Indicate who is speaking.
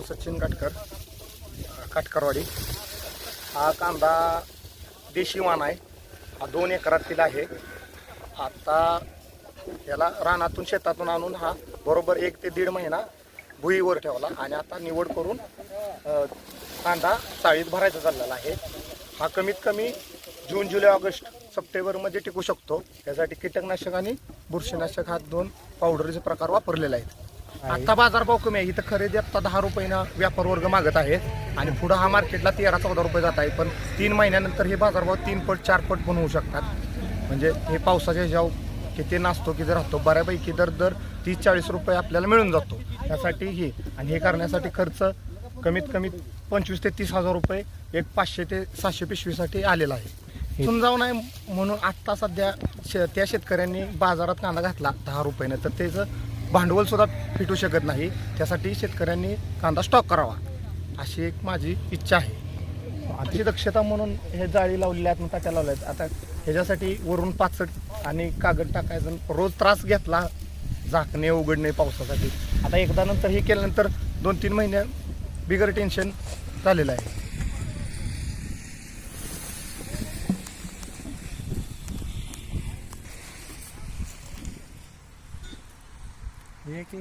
Speaker 1: सचिन काटकर काटकरवाडी. हा कांदा देशी वाण आहे. हा दोन एकरातील आहे. आता याला रानातून शेतातून आणून हा बरोबर एक ते दीड महिना भुईवर ठेवला आणि आता निवड करून कांदा चाळीत भरायचा चाललेला आहे. हा कमीत कमी जून जुलै ऑगस्ट सप्टेंबरमध्ये टिकू शकतो. त्यासाठी कीटकनाशक आणि बुरशीनाशक हा दोन पावडरचे प्रकार वापरलेले आहेत. आता बाजारभाव कमी आहे. इथं खरेदी आता दहा रुपयानं व्यापार वर्ग मागत आहे आणि पुढं हा मार्केटला तेरा चौदा रुपये जात आहे. पण तीन महिन्यानंतर हे बाजारभाव तीन पट चार पट पण होऊ शकतात. म्हणजे हे पावसाच्या ह्याच्यावर किती नाचतो किती राहतो बऱ्यापैकी दर दर तीस चाळीस रुपये आपल्याला मिळून जातो. त्यासाठी हे. आणि हे करण्यासाठी खर्च कमीत कमी पंचवीस ते तीस हजार रुपये एक पाचशे ते सातशे पिशवीसाठी आलेला आहे. इथून जाऊ नये म्हणून आत्ता सध्या शे त्या शेतकऱ्यांनी बाजारात कांदा घातला दहा रुपयानं. तर त्याचं भांडवल सुद्धा फिटू शकत नाही. त्यासाठी शेतकऱ्यांनी कांदा स्टॉक करावा अशी एक माझी इच्छा आहे. अतिशय दक्षता म्हणून हे जाळी लावलेल्या आहेत ताट्या लावल्या आहेत. आता ह्याच्यासाठी वरून पाचट आणि कागद टाकायचं रोज त्रास घेतला झाकणे उघडणे पावसासाठी. आता एकदा नंतर हे केल्यानंतर दोन तीन महिने बिगर टेन्शन झालेलं आहे.
Speaker 2: एक